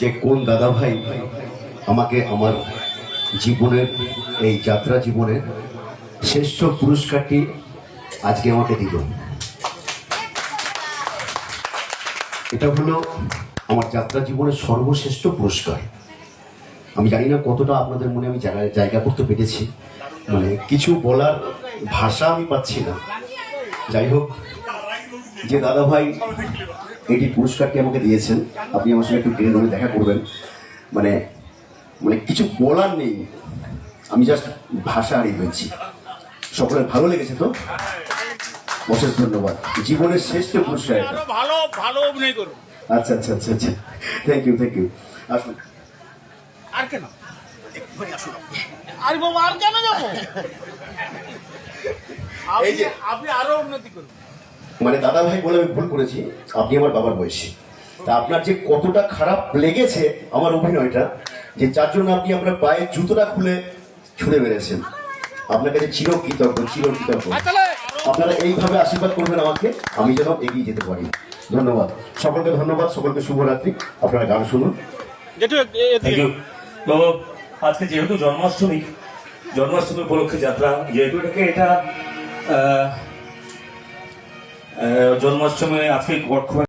যে কোন দাদা ভাই আমাকে আমার জীবনের, এই যাত্রা জীবনের শ্রেষ্ঠ পুরস্কারটি আজকে আমাকে দিল। এটা হলো আমার যাত্রা জীবনের সর্বশ্রেষ্ঠ পুরস্কার। আমি জানি না কতটা আপনাদের মনে আমি জায়গা জায়গা করতে পেরেছি। মানে কিছু বলার ভাষা আমি পাচ্ছি না। যাই হোক, যে দাদা ভাই এটি পুরস্কারটি আমাকে দিয়েছেন। আপনি আমার সঙ্গে একটু ট্রেন রুমে দেখা করবেন। মানে মানে কিছু বলার নেই। আমি জাস্ট ভাষা হারিয়ে ফেলছি সকলের ভালো লেগেছে তো? অশেষ ধন্যবাদ। জীবনের শ্রেষ্ঠ পুরস্কার ভালো ভালো অভিনয় আচ্ছা আচ্ছা আচ্ছা আচ্ছা। থ্যাংক ইউ থ্যাংক ইউ আসুন। আর কেন? আরে বাবা আর কেন যাব? এই যে- আপনি- আপনি আরও উন্নতি করুন। মানে দাদা ভাই বলে আমি ভুল করেছি আপনি আমার বাবার বয়সী। তা আপনার যে কতটা খারাপ লেগেছে আমার অভিনয়টা যে যার জন্য আপনি আপনার পায়ের জুতোটা খুলে ছুঁড়ে বেড়েছেন আপনার কাছে চির কৃতজ্ঞ চির কৃতজ্ঞ আপনারা এইভাবে আশীর্বাদ করবেন আমাকে আমি যেন এগিয়ে যেতে পারি। ধন্যবাদ। সকলকে ধন্যবাদ সকলকে শুভরাত্রি। আপনারা গান শুনুন। তো আজকে যেহেতু জন্মাষ্টমী জন্মাষ্টমী উপলক্ষে যাত্রা যেহেতু এটাকে এটা জন্মাষ্টমী আজকে